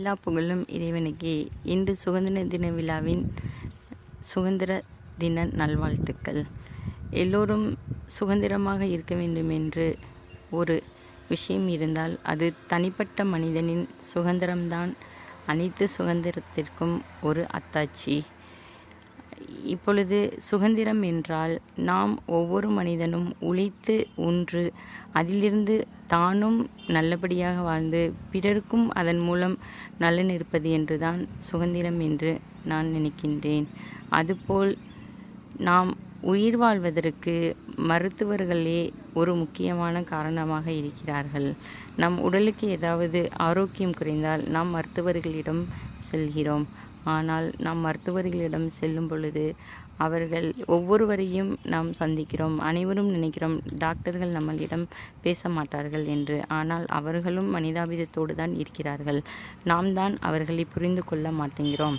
எல்லா புகழும் இறைவனுக்கே. இன்று சுதந்திர தின விழாவின் சுதந்திர தின நல்வாழ்த்துக்கள். எல்லோரும் சுதந்திரமாக இருக்க வேண்டும் என்று ஒரு விஷயம் இருந்தால் அது தனிப்பட்ட மனிதனின் சுதந்திரம்தான். அனைத்து சுதந்திரத்திற்கும் ஒரு அத்தாட்சி. இப்பொழுது சுதந்திரம் என்றால் நாம் ஒவ்வொரு மனிதனும் உழைத்து உன்று அதிலிருந்து தானும் நல்லபடியாக வாழ்ந்து பிறருக்கும் அதன் மூலம் நலன் இருப்பது என்றுதான் சுதந்திரம் என்று நான் நினைக்கின்றேன். அதுபோல் நாம் உயிர் வாழ்வதற்கு மருத்துவர்களே ஒரு முக்கியமான காரணமாக இருக்கிறார்கள். நம் உடலுக்கு ஏதாவது ஆரோக்கியம் குறைந்தால் நாம் மருத்துவர்களிடம் செல்கிறோம். ஆனால் நாம் மருத்துவர்களிடம் செல்லும் பொழுது அவர்கள் ஒவ்வொருவரையும் நாம் சந்திக்கிறோம். அனைவரும் நினைக்கிறோம் டாக்டர்கள் நம்மளிடம் பேச மாட்டார்கள் என்று. ஆனால் அவர்களும் மனிதாபிதத்தோடு தான் இருக்கிறார்கள். நாம் தான் அவர்களை புரிந்து கொள்ள மாட்டேங்கிறோம்.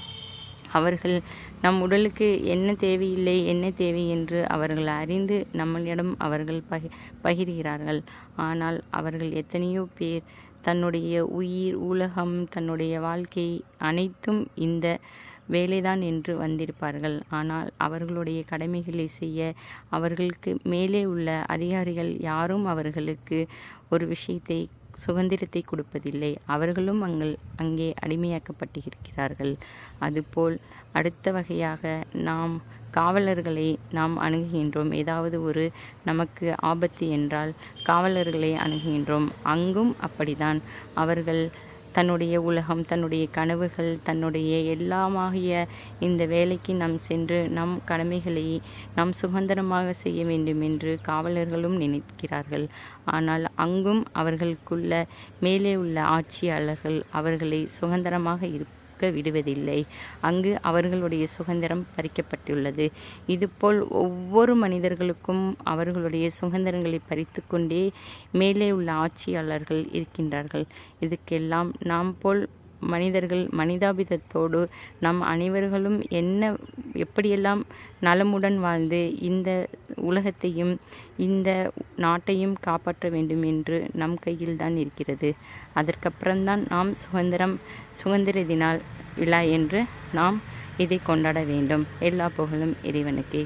அவர்கள் நம் உடலுக்கு என்ன தேவையில்லை என்ன தேவை என்று அவர்கள் அறிந்து நம்மளிடம் அவர்கள் பகி பகிர்கிறார்கள். ஆனால் அவர்கள் எத்தனையோ பேர் தன்னுடைய உயிர் உலகம் தன்னுடைய வாழ்க்கை அனைத்தும் இந்த வேலைதான் என்று வந்திருப்பார்கள். ஆனால் அவர்களுடைய கடமைகளை செய்ய அவர்களுக்கு மேலே உள்ள அதிகாரிகள் யாரும் அவர்களுக்கு ஒரு விஷயத்தை சுதந்திரத்தை கொடுப்பதில்லை. அவர்களும் அங்கள் அங்கே அடிமையாக்கப்பட்டு இருக்கிறார்கள் அதுபோல் அடுத்த வகையாக நாம் காவலர்களை நாம் அணுகுகின்றோம். ஏதாவது ஒரு நமக்கு ஆபத்து என்றால் காவலர்களை அணுகுகின்றோம். அங்கும் அப்படிதான் அவர்கள் தன்னுடைய உலகம் தன்னுடைய கனவுகள் தன்னுடைய எல்லாமாகிய இந்த வேலைக்கு நாம் சென்று நம் கடமைகளை நாம் சுதந்திரமாக செய்ய வேண்டும் என்று காவலர்களும் நினைக்கிறார்கள். ஆனால் அங்கும் அவர்களுக்குள்ள மேலே உள்ள ஆட்சியாளர்கள் அவர்களை சுதந்திரமாக இருக்க விடுவதில்லை. அங்கு அவர்களுடைய சுதந்திரம் பறிக்கப்பட்டுள்ளது. இதுபோல் ஒவ்வொரு மனிதர்களுக்கும் அவர்களுடைய சுதந்திரங்களை பறித்து கொண்டே மேலே உள்ள ஆட்சியாளர்கள் இருக்கின்றார்கள். இதுக்கெல்லாம் நாம் போல் மனிதர்கள் மனிதாபிதத்தோடு நம் அனைவர்களும் என்ன எப்படியெல்லாம் நலமுடன் வாழ்ந்து இந்த உலகத்தையும் இந்த நாட்டையும் காப்பாற்ற வேண்டும் என்று நம் கையில் தான் இருக்கிறது. அதற்கப்புறம்தான் நாம் சுதந்திரம் சுதந்திர தின விழா என்று நாம் இதை கொண்டாட வேண்டும். எல்லா புகழும் இறைவனுக்கே.